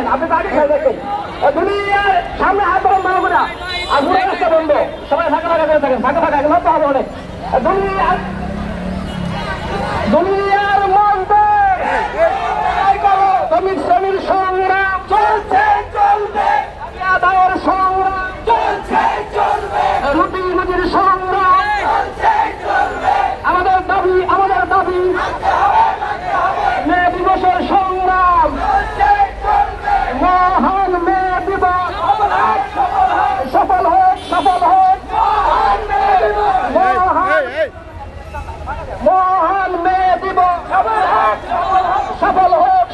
থাকেন আপনি বাড়ি খেয়ে দেখেন দুনিয়ার সামনে হাত গরম মারবো না আর ঘুরে রাস্তা বন্ধ। সবাই ফাঁকা ফাঁকা করে থাকেন, ফাঁকা ফাঁকা, এগুলো তো হবে অনেক। দুনিয়ার দুনিয়ার মধ্যে তুমি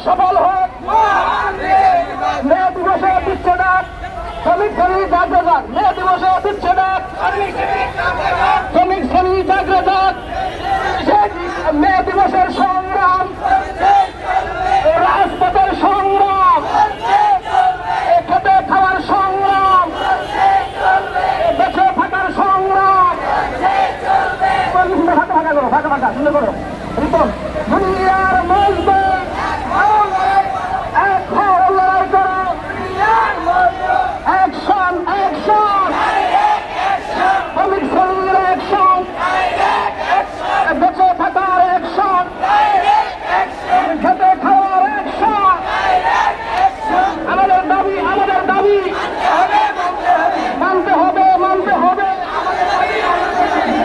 সফল হোক। মে দিবসে দিচ্ছে ডাক। শ্রমিক শ্রেণি ডাক মে দিবসে দিচ্ছে ডাক। শ্রমিক শ্রেণি জাগ্রত ডাক সেই মে দিবসের সংগ্রাম রাজপথের সংগ্রাম খেতে খাওয়ার সংগ্রাম বেঁচে থাকার সংগ্রাম ফাঁকা ফাঁকা করো ফাঁকা ফাঁকা সুন্দর করো রিপন দুনিয়ার মধ্যে এক হও লড়াই করো অ্যাকশন অ্যাকশন শ্রমিক শ্রেণির অ্যাকশন বেঁচে থাকার অ্যাকশন খেতে খাওয়ার অ্যাকশন আমাদের দাবি আমাদের দাবি মানতে হবে মানতে হবে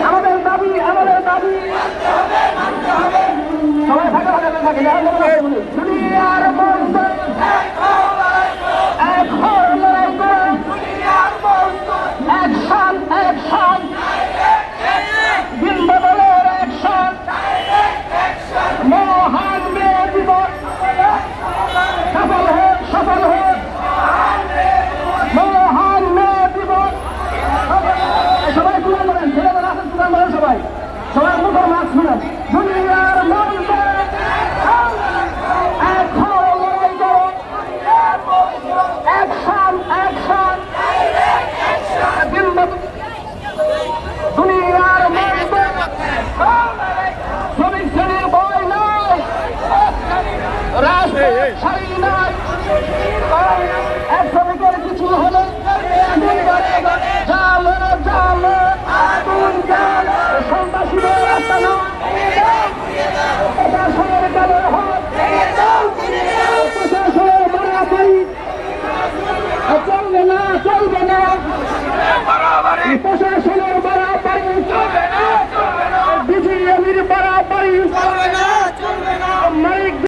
আমাদের দাবি আমাদের দাবি সবাই ফাঁকা ফাঁকা করে থাকে যারা লোক আছে বলে। দুনিয়ার মধ্যে এক হও লড়াই করো অ্যাকশন অ্যাকশন দিন বদলের অ্যাকশন মহান মে দিবস সফল হোক সফল হোক মহান মে দিবস সবাই তুলে ধরেন ছেলেদের আসেন তুলে ধরেন সবাই সবাই মুখের মাছ শুনেন দুনিয়ার করো। Action action. দুনিয়ার শ্রমিক শ্রেণির বই নাই। রাষ্ট্র নাই।